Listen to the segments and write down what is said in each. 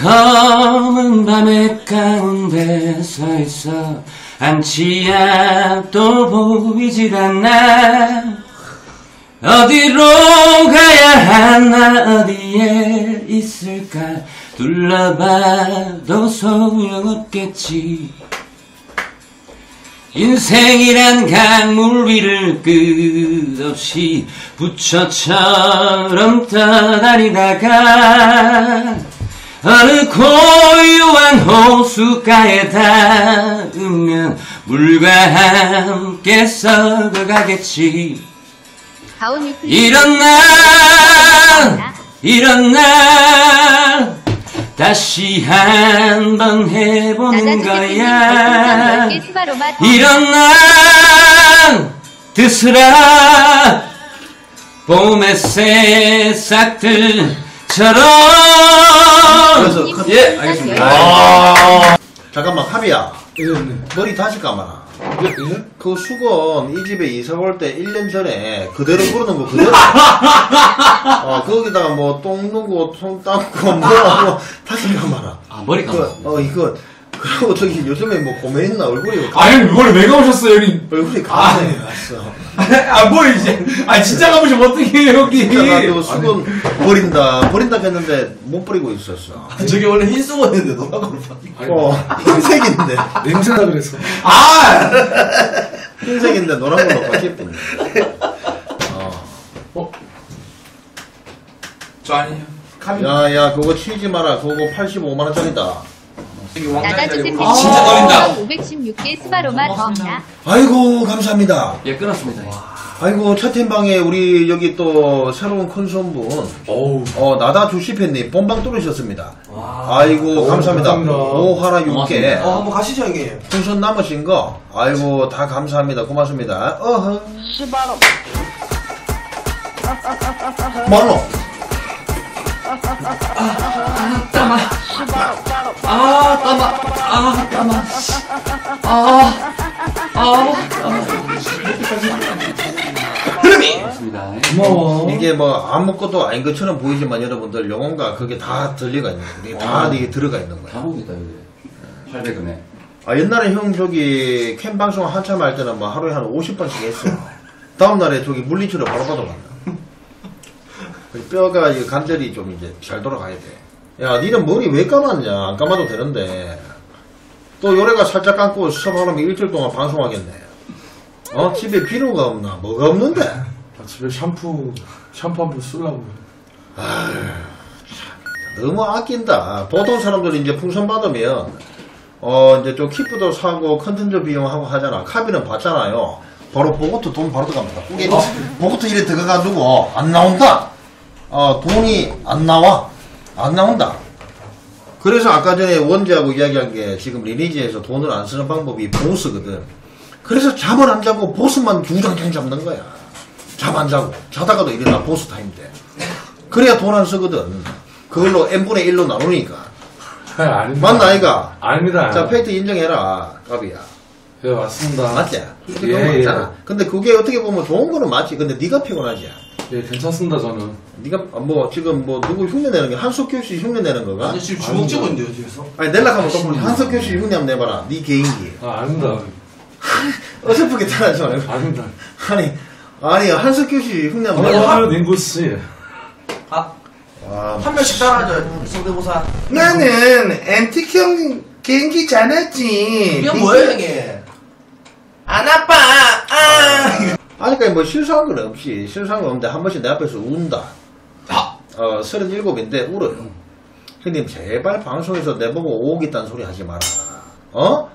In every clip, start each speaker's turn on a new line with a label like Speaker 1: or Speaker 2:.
Speaker 1: 밤의 가운데 서 있어 앉지 앞도 보이질 않나. 어디로 가야 하나 어디에 있을까? 둘러봐도 소용없겠지. 인생이란 강물 위를 끝없이 부처처럼 떠다니다가 어느 고요한 호숫가에 닿으면 물과 함께 썩어가겠지. 이런 날 이런 날 다시 한번 해보는 거야. 이런 날 드스라 봄의 새싹들처럼
Speaker 2: 그래서 컷.
Speaker 1: 예 알겠습니다
Speaker 2: 아. 잠깐만 합이야
Speaker 3: 예, 네.
Speaker 2: 머리 다시 감아라
Speaker 3: 예? 예?
Speaker 2: 그 수건 이 집에 이사 올 때 1년 전에 그대로 부르는 거 그대로 어 거기다가 뭐 똥 누고 손 닦고 뭐, 뭐 다시 감아라
Speaker 1: 아 머리
Speaker 2: 그,
Speaker 1: 감았어
Speaker 2: 어 이거 그리고 저기 요즘에 뭐 고메 있나 얼굴이
Speaker 3: 아니, 이걸 왜 가오셨어요, 형님?
Speaker 2: 얼굴이 감에 왔어
Speaker 3: 아, 뭐, 이제. 아, 진짜 가보시면 어떡해요, 형님.
Speaker 2: 진짜 나도 수건 버린다 버린다 했는데 못 버리고 있었어
Speaker 4: 저게 원래 흰 수건인데 노랗고
Speaker 2: 어 흰색인데
Speaker 3: 냄새나 그랬어.
Speaker 4: 아!
Speaker 2: 흰색인데 노란 걸로 바뀌었더니 어.
Speaker 4: 저 아니에요.
Speaker 2: 야야 그거 치지 마라 그거 85만 원짜리다
Speaker 5: 나다 조셉
Speaker 4: 아, 진짜 떨린다.
Speaker 5: 516개 스바로마 더 나.
Speaker 2: 아이고 감사합니다.
Speaker 1: 예 끊었습니다.
Speaker 2: 아이고 채팅방에 우리 여기 또 새로운
Speaker 3: 어우.
Speaker 2: 어 나다 주시팬님 본방 뚫으셨습니다. 아이고 감사합니다.
Speaker 3: 감사합니다.
Speaker 2: 오하라 육개.
Speaker 4: 어, 한번 가시죠, 형님.
Speaker 2: 풍선 남으신 거. 아이고 다 감사합니다. 고맙습니다. 어허. 만원
Speaker 1: 아 땀아 아 땀아 아아아습니다
Speaker 3: 고마워.
Speaker 2: 이게 뭐 아무것도 아닌 것처럼 보이지만 여러분들 영혼과 그게 다 들리가 있는 거예요 다
Speaker 1: 와.
Speaker 2: 이게 들어가 있는 거야
Speaker 1: 다복이다 이게 800원에
Speaker 2: 아, 옛날에 형 저기 캠 방송 한참 할 때는 뭐 하루에 한 50번씩 했어. 다음날에 저기 물리치료 바로 받아간다. 그 뼈가 이 관절이 좀 이제 잘 돌아가야 돼. 야, 니는 머리 왜 감았냐? 안 감아도 되는데. 또 요래가 살짝 감고 수업하려면 일주일 동안 방송하겠네. 어? 집에 비누가 없나? 뭐가 없는데?
Speaker 3: 아, 집에 샴푸, 샴푸 한 번 쓰려고.
Speaker 2: 너무 아낀다. 보통 사람들이 이제 풍선 받으면, 어, 이제 좀 키프도 사고 컨텐츠 비용하고 하잖아. 카비는 받잖아요. 바로 보고트 돈 바로 들어갑니다. 보고트 이래 들어가가지고 안 나온다. 어, 돈이 안 나와. 안 나온다. 그래서 아까 전에 원재하고 이야기한 게 지금 리니지에서 돈을 안 쓰는 방법이 보스거든. 그래서 잠을 안 자고 보스만 주장창 잡는 거야. 잠 안 자고. 자다가도 일어나 보스 타임 때. 그래야 돈 안 쓰거든. 그걸로 n분의 1로 나누니까.
Speaker 3: 아, 아닙니다.
Speaker 2: 맞나, 아이가?
Speaker 3: 아닙니다.
Speaker 2: 자, 페이트 인정해라, 까비야.
Speaker 3: 예, 맞습니다.
Speaker 2: 맞지?
Speaker 3: 예,
Speaker 2: 맞잖아. 근데 그게 어떻게 보면 좋은 거는 맞지. 근데 네가 피곤하지.
Speaker 3: 예, 괜찮습니다, 저는.
Speaker 2: 네가 뭐 지금 뭐 누구 흉내 내는 게 한석규 씨 흉내 내는 거가?
Speaker 4: 아니, 지금 주먹 쥐고 있는데요, 뒤에서.
Speaker 2: 아니 낼락하면 또 한석규 씨 흉내 한번 내봐라. 네 개인기.
Speaker 3: 아, 아닙니다.
Speaker 2: 어설프게 따라하지 말고.
Speaker 3: 아닙니다.
Speaker 2: 아니 아니 한석규 씨 흉내 한번
Speaker 3: 어,
Speaker 2: 내봐.
Speaker 3: 닝구씨.
Speaker 4: 아,
Speaker 2: 와,
Speaker 4: 한 명씩 따라하죠, 성대모사.
Speaker 6: 나는 앤티크 형 개인기 잘했지.
Speaker 4: 이게 뭐예요, 형님? 안 아파, 아!
Speaker 2: 그러니까 뭐 실수한 건 없이 실수한 건 없는데 한 번씩 내 앞에서 운다.
Speaker 4: 아.
Speaker 2: 어 서른일곱인데 울어요. 형님 제발 방송에서 내보고 오기 있다는 소리 하지 마라. 어?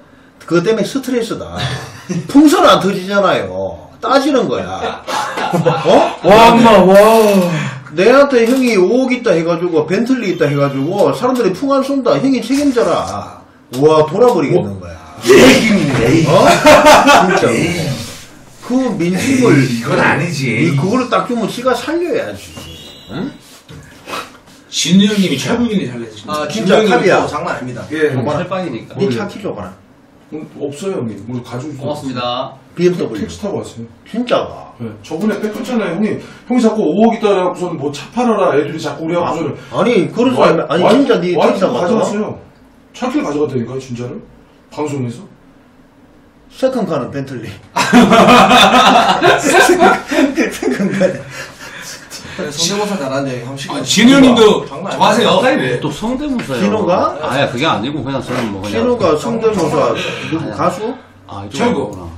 Speaker 2: 그것 때문에 스트레스다. 풍선 안 터지잖아요. 따지는 거야. 어?
Speaker 3: 와, 엄마, 와.
Speaker 2: 내한테 형이 5억 있다 해가지고 벤틀리 있다 해가지고 사람들이 풍안 쏜다. 형이 책임져라. 와 돌아버리겠는 거야.
Speaker 6: 얘기네.
Speaker 2: 어? 진짜. 그 민심을
Speaker 6: 이건 아니지.
Speaker 2: 이 그거를 딱 주면 지가 살려야지. 응?
Speaker 6: 진우 형님이 최국인이 살려주신
Speaker 4: 아,
Speaker 2: 진짜 탑이야.
Speaker 4: 탑이야. 장난 아닙니다.
Speaker 3: 예,
Speaker 2: 줘봐라.
Speaker 1: 헬빵이니까
Speaker 2: 니차 키 줘봐라.
Speaker 3: 음, 없어요, 형님. 우리 가지고.
Speaker 1: 고맙습니다
Speaker 2: BMW.
Speaker 3: 택시 타고 왔어요.
Speaker 2: 진짜가.
Speaker 3: 네. 저번에 뺏겼잖아요, 형님. 형이 자꾸 5억 있다 그래갖고서는 뭐 차 팔아라. 애들이 자꾸 우리 하고서는.
Speaker 2: 아니 그런 사람 아니 진짜 니
Speaker 3: 와이프
Speaker 2: 택시 타고 왔어?
Speaker 3: 가져왔어요. 차키를 가져갔다니까요, 진짜로? 방송에서?
Speaker 2: 세컨카는 벤틀리.
Speaker 4: 성대모사 잘하는데 한 시간.
Speaker 6: 진우 형님도
Speaker 4: 장난
Speaker 6: 저거 하세요.
Speaker 4: 아니야.
Speaker 1: 또 성대모사요.
Speaker 2: 신호가?
Speaker 1: 아야 그게 아니고 그냥 저는 뭐 그냥.
Speaker 2: 신호가 성대모사 누구 가수?
Speaker 1: 아
Speaker 6: 철구.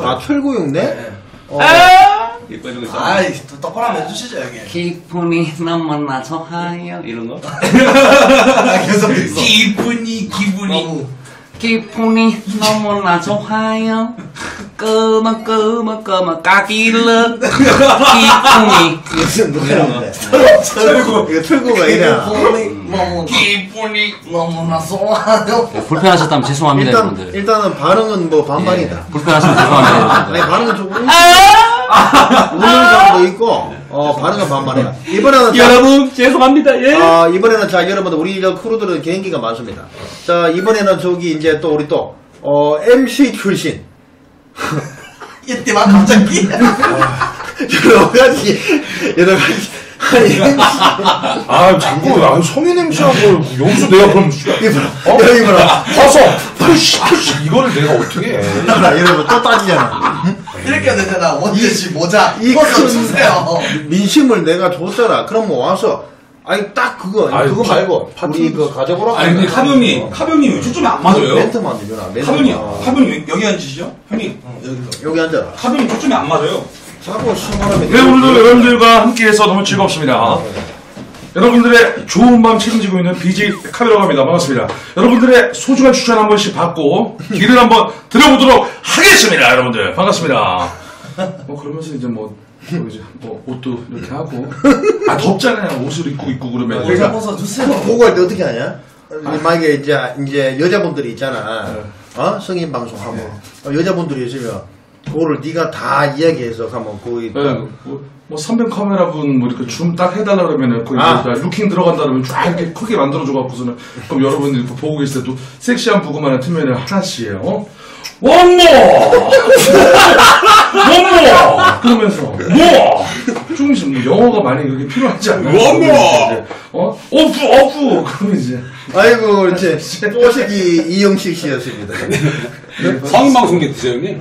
Speaker 2: 아 철구용네? 어,
Speaker 1: 이거 이거 있잖아.
Speaker 4: 아이, 또 똑바로 한번 해주시죠, 형님.
Speaker 1: 기분이 너무나 좋아요 이런 거.
Speaker 4: 아, 계속 있어.
Speaker 6: 기분이, 기분이.
Speaker 4: 너무.
Speaker 1: 기분이 너무나 좋아요. 끄먹 까기르 기분이
Speaker 2: 무슨 노래인데?
Speaker 4: 철구.
Speaker 2: 이거 철구가 이래.
Speaker 4: 기분이 너무. 기분이 너무나 좋아요.
Speaker 1: 네, 불편하셨다면 죄송합니다
Speaker 2: 일단
Speaker 1: 여러분들.
Speaker 2: 일단은 반응은 뭐 반반이다.
Speaker 1: 불편하시면 죄송합니다
Speaker 2: 아니. 반응은 조금 웃는 사람도 있고 어 반응은 반반이야. 이번에는 자,
Speaker 1: 여러분 죄송합니다 예.
Speaker 2: 아 이번에는 자 여러분들 우리 저 크루들은 개인기가 많습니다. 자 이번에는 저기 이제 또 우리 또 어, MC 출신
Speaker 4: 이때만 갑자기.
Speaker 2: 여러 가지 여러 가지 아니
Speaker 3: 아, 자꾸, 아, 성인 MC하고 여기서 내가 그럼,
Speaker 2: 이봐라
Speaker 3: 어?
Speaker 2: 여기 봐라
Speaker 3: 가서, 푸시, 푸시, 이거를 내가 어떻게 해.
Speaker 2: 이봐라 여러분 또 따지잖아.
Speaker 4: 이렇게 해야 되잖아. 원대씨 모자.
Speaker 2: 이
Speaker 4: 이거 좀
Speaker 2: 큰-
Speaker 4: 주세요.
Speaker 2: 민심을 내가 줬잖아. 그럼 뭐 와서 아니 딱 그거
Speaker 3: 아니,
Speaker 2: 그거
Speaker 3: 파-
Speaker 2: 말고
Speaker 3: 파트-
Speaker 2: 우리 그 가져보라.
Speaker 6: 아니, 근데 카병님, 카병님 초점이 안 맞아요.
Speaker 2: 멘트만. 멘트.
Speaker 6: 카병님,
Speaker 2: 어.
Speaker 6: 카병님 여기 앉으시죠? 형님,
Speaker 4: 여기서.
Speaker 2: 여기 앉아라.
Speaker 6: 카병님 초점이 안 맞아요.
Speaker 2: 자꾸 시원하면.
Speaker 3: 네, 오늘도 여러분들과 함께해서 너무 즐겁습니다. 여러분들의 좋은 밤 책임지고 있는 BJ 카메라고 합니다. 반갑습니다. 여러분들의 소중한 추천 한 번씩 받고 길을 한번 들어보도록 하겠습니다. 여러분들 반갑습니다. 뭐 그러면서 이제 뭐, 뭐 이제 뭐 옷도 이렇게 하고 아 덥잖아요. 옷을 입고 입고 그러면
Speaker 4: 모자 벗어 주세요.
Speaker 2: 보고 할 때 어떻게 하냐? 만약에 이제 이제 여자분들이 있잖아.
Speaker 3: 네.
Speaker 2: 어 성인 방송하고 어, 여자분들이 있으면 그거를 네가 다 이야기해서 가면 거기
Speaker 3: 네, 뭐, 뭐 선배 카메라 분 뭐 이렇게 줌 딱 해달라 그러면은 거기
Speaker 2: 아.
Speaker 3: 이제 루킹 들어간다 그러면 쫙 이렇게 크게 만들어줘 갖고서는 그럼 여러분들이 그 보고 계실 때도 섹시한 부금만을 틀면은 하나씩 어? 원모 원모 그러면서 뭐 조금씩 뭐 영어가 많이 그렇게 필요하지 않나요?
Speaker 6: 원모!
Speaker 3: 어 오프 오프 그러면 이제
Speaker 2: 아이고 이제 또식이 이영식 씨였습니다.
Speaker 6: 성인 방송계 드세요, 형님?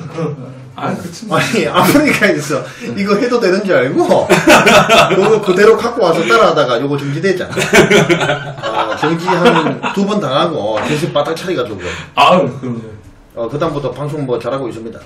Speaker 3: 아 그렇지 뭐.
Speaker 2: 아니 아프리카에서 이거 해도 되는 줄 알고 그거 그대로 갖고 와서 따라하다가 요거 정지됐잖아. 아, 정지 한두번 당하고 정신 바닥 차리가지고
Speaker 3: 아 그럼 이제
Speaker 2: 어, 그다음부터 방송 뭐 잘하고 있습니다.